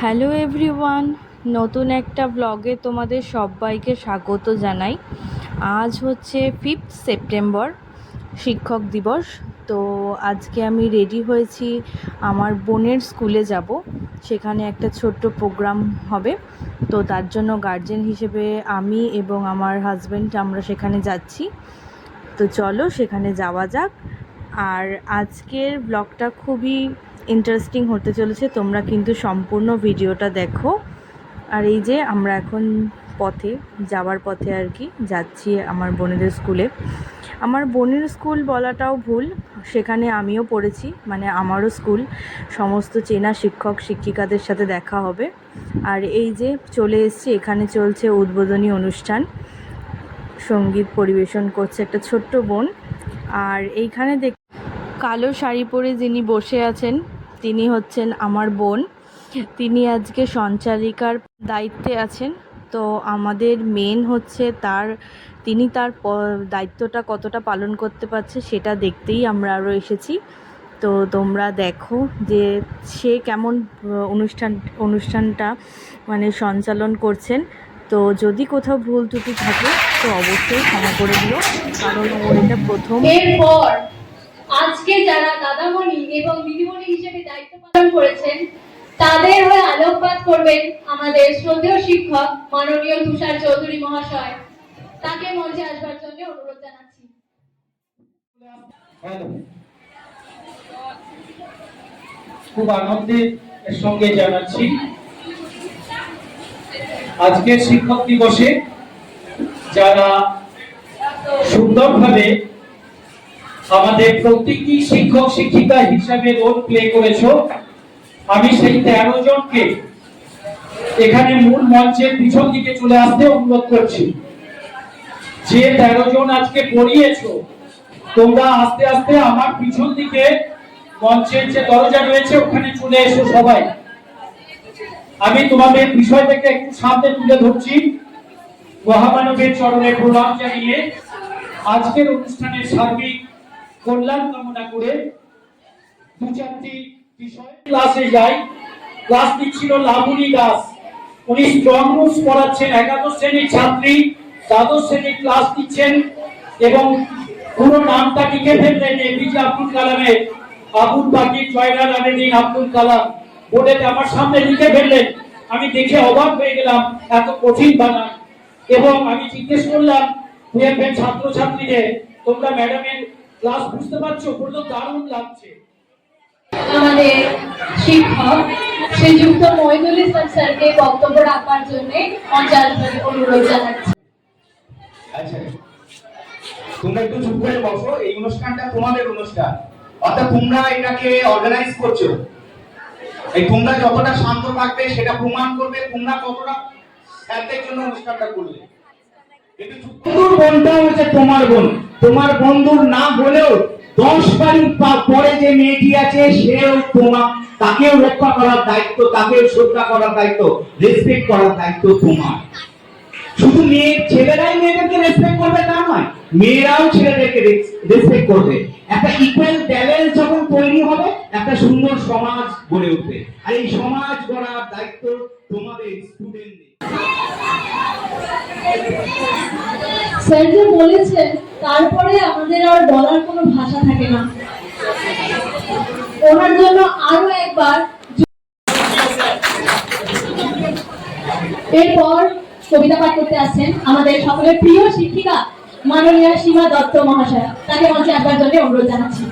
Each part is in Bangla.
হ্যালো এভরিওয়ান, নতুন একটা ব্লগে তোমাদের সবাইকে স্বাগত জানাই। আজ হচ্ছে ফিফথ সেপ্টেম্বর শিক্ষক দিবস। তো আজকে আমি রেডি হয়েছি, আমার বোনের স্কুলে যাব। সেখানে একটা ছোট্ট প্রোগ্রাম হবে। তো তার জন্য গার্জেন হিসেবে আমি এবং আমার হাজব্যান্ড আমরা সেখানে যাচ্ছি। তো চলো সেখানে যাওয়া যাক। আর আজকের ব্লগটা খুবই ইন্টারেস্টিং হতে চলেছে, তোমরা কিন্তু সম্পূর্ণ ভিডিওটা দেখো। আর এই যে আমরা এখন পথে, যাওয়ার পথে আর কি যাচ্ছি আমার বোনেদের স্কুলে। আমার বোনের স্কুল বলাটাও ভুল, সেখানে আমিও পড়েছি মানে আমারও স্কুল। সমস্ত চেনা শিক্ষক, শিক্ষিকাদের সাথে দেখা হবে। আর এই যে চলে এসেছি, এখানে চলছে উদ্বোধনী অনুষ্ঠান। সংগীত পরিবেশন করছে একটা ছোট্ট বোন। আর এইখানে দেখ কালো শাড়ি পরে যিনি বসে আছেন তিনি হচ্ছেন আমার বোন। তিনি আজকে সঞ্চালিকার দায়িত্বে আছেন। তো আমাদের মেন হচ্ছে তার, তিনি তার দায়িত্বটা কতটা পালন করতে পারছে সেটা দেখতেই আমরা আরও এসেছি। তো তোমরা দেখো যে সে কেমন, অনুষ্ঠান, অনুষ্ঠানটা মানে সঞ্চালন করছেন। তো যদি কোথাও ভুল ত্রুটি থাকে তো অবশ্যই ক্ষমা করে দিও। কারণ ওর এটা প্রথম আজকে যারা দাদামণি এবং দিদিমণি হিসেবে দায়িত্ব পালন করেছেন, তাদের হয়ে আলোকপাত করবেন আমাদের শ্রদ্ধেয় শিক্ষক মাননীয় তুষার চৌধুরী মহাশয়। তাকে মঞ্চে আসবার জন্য অনুরোধ জানাচ্ছি। খুব আনন্দের সঙ্গে জানাচ্ছি। আজকের শিক্ষক দিবসে যারা সুন্দরভাবে আমাদের প্রত্যেকটি শিক্ষক, শিক্ষিকা হিসাবে রোল প্লে করেছ। আমি সেই তেরো জনকে এখানে মূল মঞ্চের পিছন দিকে চলে আসতে অনুরোধ করছি। যে তেরো জন আজকে পড়িয়েছো, তোমরা আস্তে আস্তে আমার পিছন দিকে মঞ্চের যে দরজা রয়েছে, ওখানে চলে এসো সবাই। আমি তোমাদের বিষয়টাকে একটু সামনে তুলে ধরছি। মহামানবের চরণে প্রণাম জানিয়ে আজকের অনুষ্ঠানের সার্বিক কল্যাণ কামনা করে দু চারটি বিষয় ক্লাসে যাই। ক্লাস নিচ্ছিল লাবণী দাস। উনি স্ট্রং রুমস পড়াচ্ছেন। একাদশ শ্রেণির ছাত্রী। দ্বাদশ শ্রেণির ক্লাস নিচ্ছেন এবং পুরো নামটা লিখে ফেললেন এপিজে আব্দুল কালামের আবুল পাকির জয়নাল আবেদিন আব্দুল কালাম। বোর্ডে আমার সামনে লিখে ফেললেন। আমি দেখে অবাক হয়ে গেলাম, এত কঠিন বানান। এবং আমি জিজ্ঞেস করলাম ছাত্র ছাত্রীদের তোমরা ম্যাডামের ক্লাস বুঝতে পারছ? বলল দারুণ লাগছে। আমাদের শিক্ষক শ্রীযুক্ত মহিদুল ইসলাম স্যারকে বক্তব্য রাখবার জন্য মঞ্চে আসবার অনুরোধ জানাচ্ছি। আচ্ছা। তোমরা একটু চুপ করে বসো এই অনুষ্ঠানটা তোমাদের অনুষ্ঠান। অর্থাৎ তোমরা এটাকে অর্গানাইজ করছ। এই তোমরা যতটা শান্ত থাকবে সেটা প্রমাণ করবে তোমরা কতটা স্যারদের জন্য অনুষ্ঠানটা করলে। তোমার বোন। তোমার বন্ধুর না হলেও দশ বাড়ি পরে যে মেয়েটি আছে, সেও তোমার তাকেও রক্ষা করার দায়িত্ব, তাকেও শ্রদ্ধা করার দায়িত্ব রেসপেক্ট করার দায়িত্ব তোমার। শুধু মেয়ে, ছেলেরাই মেয়েদেরকে রেসপেক্ট করবে তা নয়, মেয়েরাও ছেলেদেরকে রেসপেক্ট করবে। একটা ইকুয়াল ব্যালেন্স যখন তৈরি হবে, একটা সুন্দর সমাজ গড়ে উঠবে। আর এই সমাজ গড়ার দায়িত্ব তোমাদের স্টুডেন্টদের স্যার যে বলেছেন, তারপরে আমাদের আর বলার কোনো ভাষা থাকে না। ওনার জন্য আরও একবার এরপর কবিতা পাঠ করতে আসছেন আমাদের সকলের প্রিয় শিক্ষিকা মাননীয় সীমা দত্ত মহাশয়। তাকে মঞ্চে আসবার জন্য অনুরোধ জানাচ্ছি।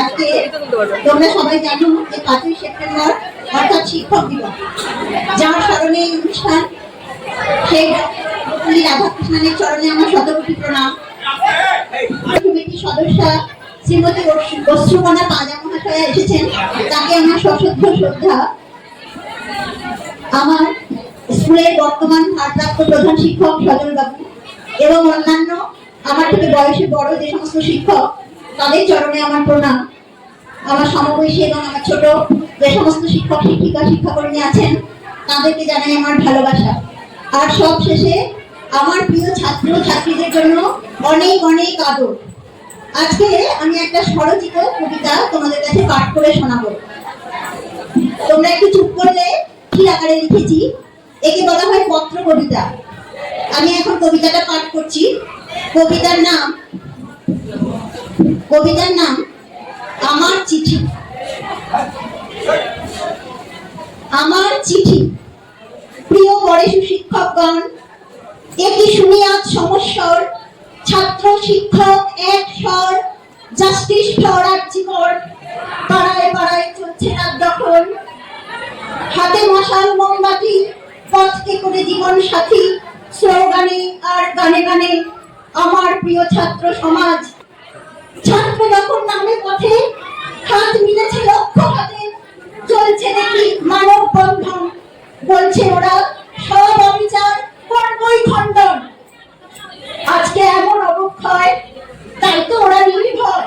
আজকে তোমরা সবাই জানো যে পাঁচই সেপ্টেম্বর অর্থাৎ শিক্ষক দিবস। যার স্মরণে এই অনুষ্ঠান সেই পল্লী রাধাকৃষ্ণনের চরণে আমার শতকোটি প্রণাম। কমিটির সদস্যা শ্রীমতী বস্ত্রকণা পাজা মহাশয়া এসেছেন। তাকে আমার সশ্রদ্ধ শ্রদ্ধা। আমার স্কুলের বর্তমান ভারপ্রাপ্ত প্রধান শিক্ষক সজল বাবু এবং অন্যান্য আমার থেকে বয়সে বড় যে সমস্ত শিক্ষক, তাদের চরণে আমার প্রণাম। আমার সমবয়সী এবং আমার ছোট যে সমস্ত শিক্ষক, শিক্ষিকা, শিক্ষাকর্মী আছেন, তাদেরকে জানাই আমার ভালোবাসা। আর সব শেষে আমার প্রিয় ছাত্র ছাত্রীদের জন্য অনেক অনেক আদর। আজকে আমি একটা স্বরচিত কবিতা তোমাদের কাছে পাঠ করে শোনাবো। তোমরা একটু চুপ করলে কি আকারে লিখেছি? একে বলা হয় পত্র কবিতা। আমি এখন কবিতাটা পাঠ করছি। কবিতার নাম কবিতার নাম, আমার চিঠি। আমার চিঠি। প্রিয় বরেশু শিক্ষকগণ এটি শুনি আজ সমস্যার ছাত্র শিক্ষক এক স্বর, জাস্টিস ফর আর্জিকর পাড়ায় পাড়ায় চলছে রাত দখল হাতে মশাল মোমবাতি পথকে করে জীবন সাথী। স্লোগানে আর গানে গানে আমার প্রিয় ছাত্র সমাজ। ছাত্র যখন নামে পথে হাত মিলেছে লক্ষ্য হাতে, চলছে দেখি মানব বন্ধন বলছে ওরা সব অবিচার, কর্মই খণ্ডন আজকে এমন অবক্ষয় তাই তো ওরা নির্ভয়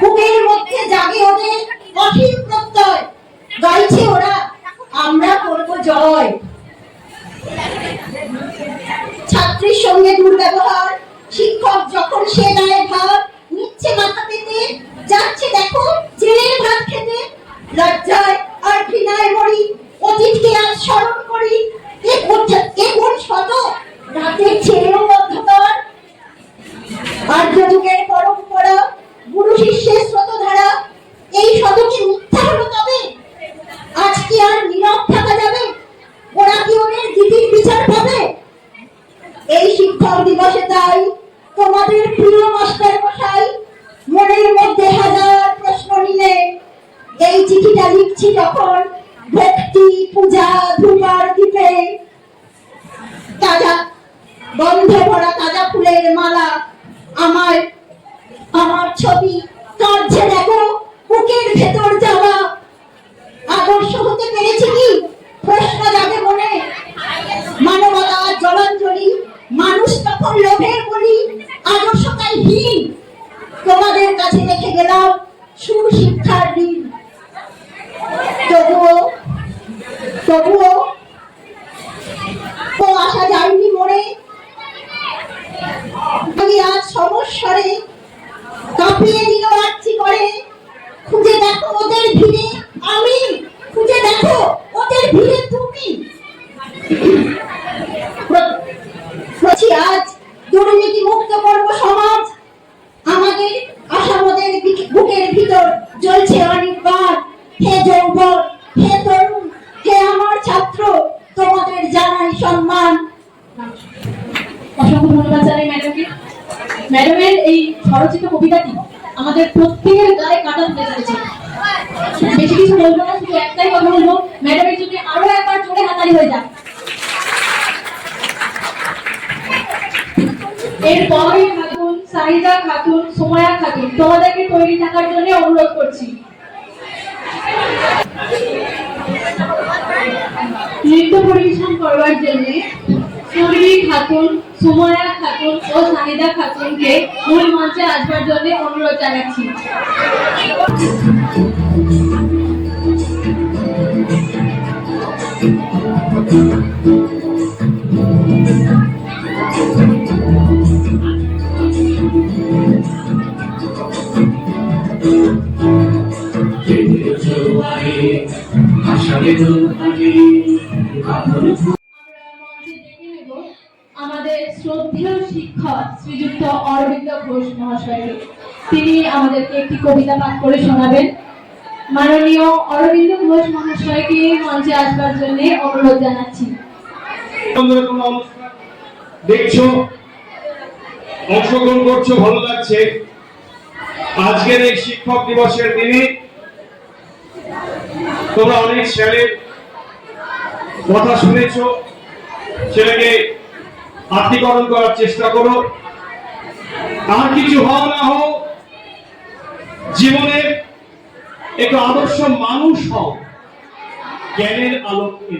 বুকের মধ্যে জাগে ওদের কঠিন প্রত্যয় গাইছে ওরা আমরা করব জয় ছাত্রীর সঙ্গে দুর্ব্যবহার শিক্ষক যখন সে দায় ভার নিচ্ছে মাথা পেতে যাচ্ছে দেখো জেলের ভাত খেতে লজ্জায় আর ঘৃণায় মরি অতীতকে আজ স্মরণ করি এ কোন এ কোন শত রাতের ছেলেও অন্ধকার আর্য যুগের পরম্পরা গুরু শিষ্যের এই শতকে মিথ্যা হলো তবে? আজ কি আর নীরব থাকা যাবে? ওরা কি ওদের দিদির বিচার পাবে? এই শিক্ষক দিবসে তাই তোমাদের প্রিয় মাস্টার মশাই, মনের মধ্যে হাজার প্রশ্ন নিলে, এই চিঠিটা লিখছি যখন ভক্তি, পূজা, ধূপার দ্বীপে তাজা গন্ধে ভরা তাজা ফুলের মালা আমার আমার ছবি কাঁদছে দেখো বুকের ভেতর যাওয়া আদর্শ হতে পেরেছি কি প্রশ্ন যাবে মনে মানবতা জলাঞ্জলি মানুষ তখন লোভের বলি আদর্শ তাই হীন তোমাদের কাছে রেখে গেলাম সুশিক্ষার ঋণ তবুও তবুও ও আসা যায়নি মনে আমি আজ সমস্যারে কাঁপিয়ে দিল রাত্রি করে খুঁজে দেখো ওদের ভিড়ে আমি খুঁজে দেখো ওদের ভিড়ে তুমি বলছি আজ দুর্নীতি মুক্ত করব সমাজ আমাদের আশাবাদের বি- বুকের ভিতর জ্বলছে অনির্বাণ হে যৌবন হে তরুণ হে আমার ছাত্র তোমাদের জানাই সম্মান অসংখ্য ধন্যবাদ জানাই ম্যাডামকে ম্যাডামের এই স্বরচিত কবিতাটি আমাদের প্রত্যেকের গায়ে কাটা তুলে ধরেছে বেশি কিছু বলব না শুধু একটাই কথা বলব ম্যাডামের জন্য আরও একবার জোরে হাতালি হয়ে যাক খাতুন, সাহিদা তোমাদেরকে তৈরি থাকার জন্য অনুরোধ করছি। নৃত্য পরিবেশন করবার জন্য সুরভি খাতুন সুময়া খাতুন ও সাহিদা খাতুনকে মূল মঞ্চে আসবার জন্য অনুরোধ জানাচ্ছি। আমাদের শ্রদ্ধেয় শিক্ষক শ্রীযুক্ত অরবিন্দ ঘোষ তিনি আমাদেরকে একটি কবিতা পাঠ করে শোনাবেন। মাননীয় অরবিন্দ ঘোষ মহাশয়কে মঞ্চে আসবার জন্য অনুরোধ জানাচ্ছি। দেখছ, অংশগ্রহণ করছ, ভালো লাগছে। আজকের এই শিক্ষক দিবসের দিনে তোমরা অনেক ছেলের কথা শুনেছো, ছেলেকে আত্মীকরণ করার চেষ্টা করো। আর কিছু হও না হও, জীবনের একটু আদর্শ মানুষ হও। জ্ঞানের আলোকে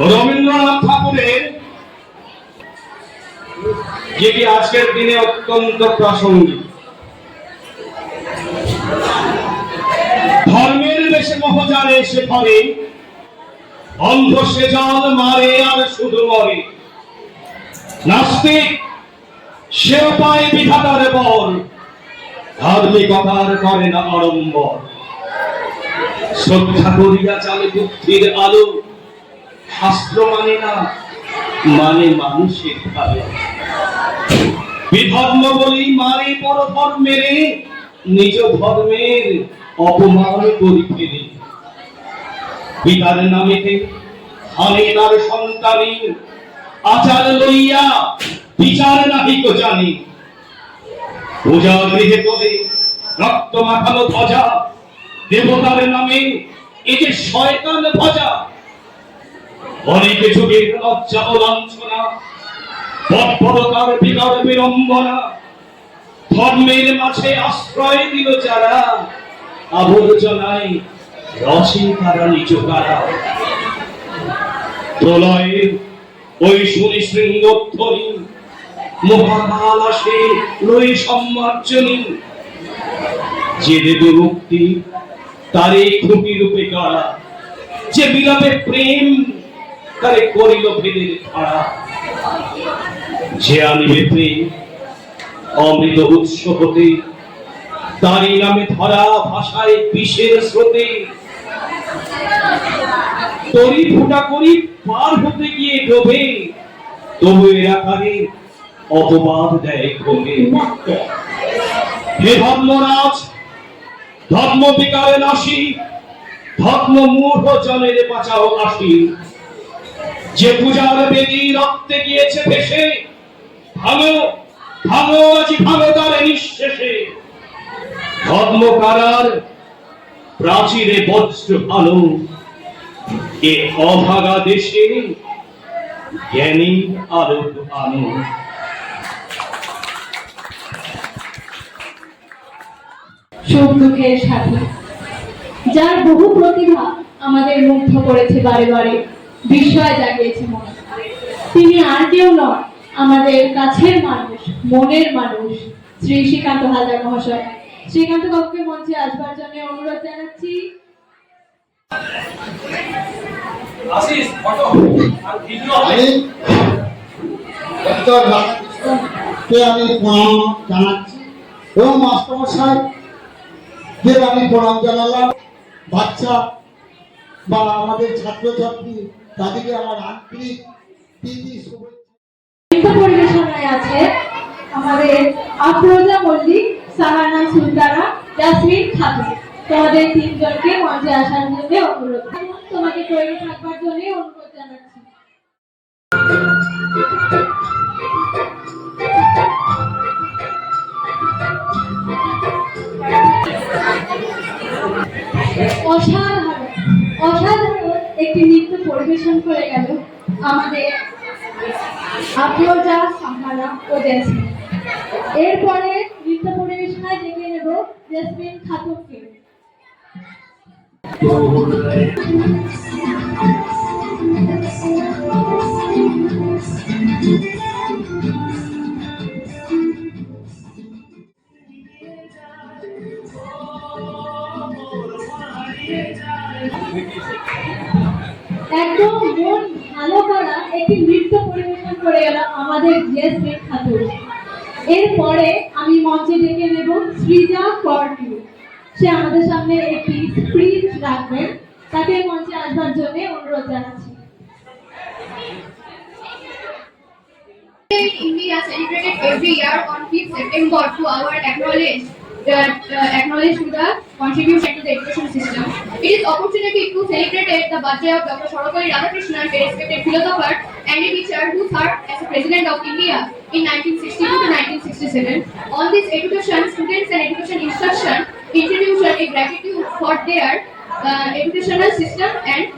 রবীন্দ্রনাথ ঠাকুরের যেটি আজকের দিনে অত্যন্ত প্রাসঙ্গিক। ধর্মের বেশে মহজারে এসে ফলে অন্ধ সে জল মারে আর শুধু মরে। নাস্তিক সে পায় বিধাতার বর ধার্মিকতার করে আড়ম্বর শ্রদ্ধা করিয়া চালে বুদ্ধির আলো। শাস্ত্র মানে না মানে মানুষের ভালো বিধর্ম বলি মানে পর ধর্মের নিজ ধর্মের অপমান করি ফেলে। পিতার নামেতে হানে তার সন্তানী আচার লইয়া বিচার নাহি তো জানি। পূজা গৃহে করে রক্ত মাখানো ধ্বজা, দেবতার নামে এ যে শয়তান ভজা অনেক যুগের লজ্জা ও লাঞ্ছনা তৎপরতার বিকার বিড়ম্বনা, ধর্মের মাঝে আশ্রয় দিল যারা, আবর্জনায় রসে তারা নিজ কারা প্রলয়ের ওই শুনি শৃঙ্গধ্বনি মহাকাল আসে লই সম্মার্জনী যে দেবে মুক্তি তারে খুঁটি রূপে কারা যে বিলাপে প্রেম, তারে করিল ভেদের খাড়া যে আনিবে প্রেম, অমৃত উৎস হতে, তারই নামে ধরা ভাষায় বিষের স্রোতে। তরি ফুটা করি পার হতে গিয়ে ডোবে, তবু অপবাদ দেয় ক্ষোভে হে ধর্মরাজ, ধর্ম বিকারে নাসি, ধর্ম মূঢ় জনের বাঁচাও আসি। যে পূজার বেদি রক্তে গিয়েছে ভেসে, ভালো ভালো, আজি ভালো তারে নিঃশেষে। ধর্ম কারার প্রাচীরে বজ্র ভালো, এ অভাগা দেশে জ্ঞানী আলোক আনো সুখ দুঃখের সাথী। যার বহু প্রতিভা আমাদের মুগ্ধ করেছে বারে বারে বিস্ময় জাগিয়েছে মনে। তিনি আর কেউ নন আমাদের কাছের মানুষ মনের মানুষ শ্রী শ্রীকান্ত হালদার মহাশয়। শ্রীকান্ত বাবুকে মঞ্চে আসবার জন্য অনুরোধ জানাচ্ছি। আশিস ফটো আর ভিডিও আমি আমি প্রণাম জানাচ্ছি। এবং মাস্টারমশাই যে আমি প্রণাম জানালাম। বাচ্চা বা আমাদের ছাত্রছাত্রী, তাদেরকে আমার আন্তরিক প্রীতি, শুভেচ্ছা। পরিবেশনায় আছে আমাদের আফরোজা মল্লিক, সাহানা সুলতানা জাসমিন খাতুন। তোমাদের তিনজনকে মঞ্চে আসার জন্য অনুরোধ। তোমাকে তৈরি থাকবার জন্য অনুরোধ জানাচ্ছি। পরিবেশন করে গেল। আমাদের আফরোজা সাহানা ও জেসমিন। এরপরে নৃত্য পরিবেশনায় ডেকে নেব জেসমিন খাতুনকে একদম মন ভালো করা একটি নৃত্য পরিবেশন করে গেল আমাদের জেসমিন খাতুন এরপরে আমি মঞ্চে ডেকে নেব সৃজা কর্ণি সে আমাদের সামনে একটি স্পিচ রাখবেন তাকে মঞ্চে আসবার জন্য অনুরোধ জানাচ্ছি India celebrated every year on 5th September to our acknowledge uh, uh, acknowledge to the contribution to the education system. It is opportunity to celebrate the birthday of Dr. Sarvapalli Radhakrishnan, a respected philosopher and a teacher who served as a president of India in 1962 to 1967. On this education, students and education instruction introduction a gratitude for their uh, educational system and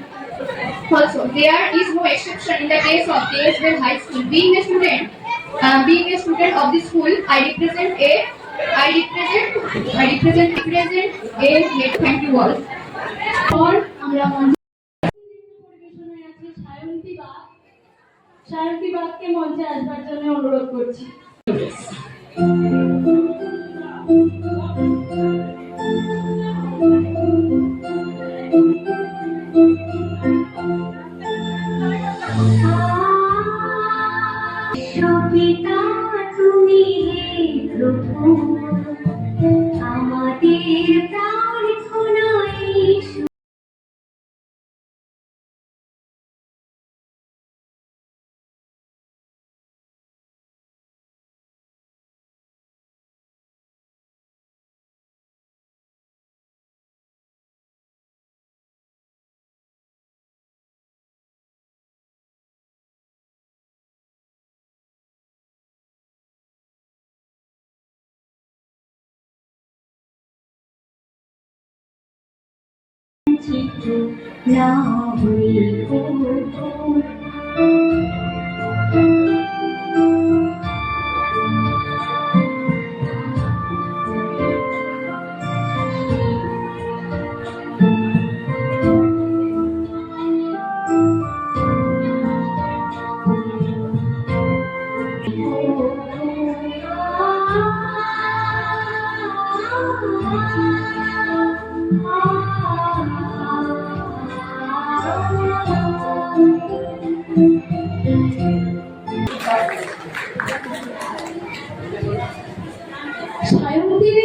also, there is no exception in the case of Daysville High School. Being a student, uh, being a student of the school, I represent a, I represent, I represent, represent a. Thank you all. আমরা পরিবেশনায় আছে সায়ন্তী মঞ্চে আসবার জন্য অনুরোধ করছি। 不要回头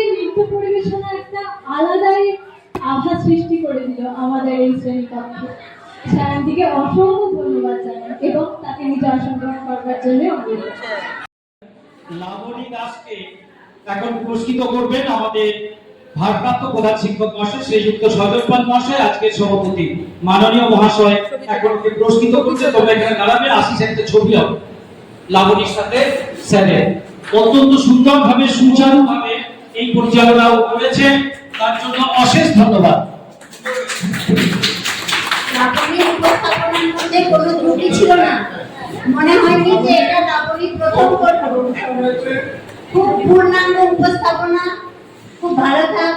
সায়ন্তীর নৃত্য পরিবেশনা একটা আলাদাই আভা সৃষ্টি করে দিল আমাদের এই শ্রেণি কক্ষে সায়ন্তীকে অসংখ্য ধন্যবাদ জানাই এবং তাকে নিজে অংশগ্রহণ করবার জন্য অনুরোধ এখন পুরস্কৃত করবেন আমাদের ভারপ্রাপ্ত প্রধান শিক্ষক মহাশয় শ্রীযুক্ত মহাশয় সভাপতি। মাননীয় মহাশয় এখন পুরস্কৃত করছে, তোমরা এখানে দাঁড়াবে ছবি হবে। লাবণীর সাথে স্যারের। অত্যন্ত সুন্দরভাবে সুচারুভাবে এই পরিচালনাও করেছে। তার জন্য অশেষ ধন্যবাদ। লাবণীর উপস্থাপনার মধ্যে কোনো ত্রুটি ছিল না। মনে হয়নি যে এটা লাবণী প্রথম করল। খুব পূর্ণাঙ্গ উপস্থাপনা। খুব ভালো থাক।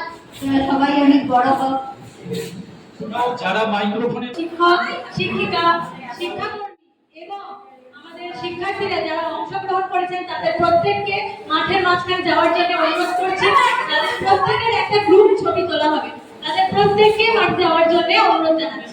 সবাই অনেক বড় হোক। তোমরাও যারা মাইক্রোফোনে শিক্ষক শিক্ষিকা শিক্ষাকর্মী এবং শিক্ষার্থীরা যারা অংশগ্রহণ করেছেন, তাদের প্রত্যেককে মাঠের মাঝখানে যাওয়ার জন্য অনুরোধ করছি। তাদের প্রত্যেকের একটা গ্রুপ ছবি তোলা হবে। তাদের প্রত্যেককে মাঠ যাওয়ার জন্য অনুরোধ জানাচ্ছি।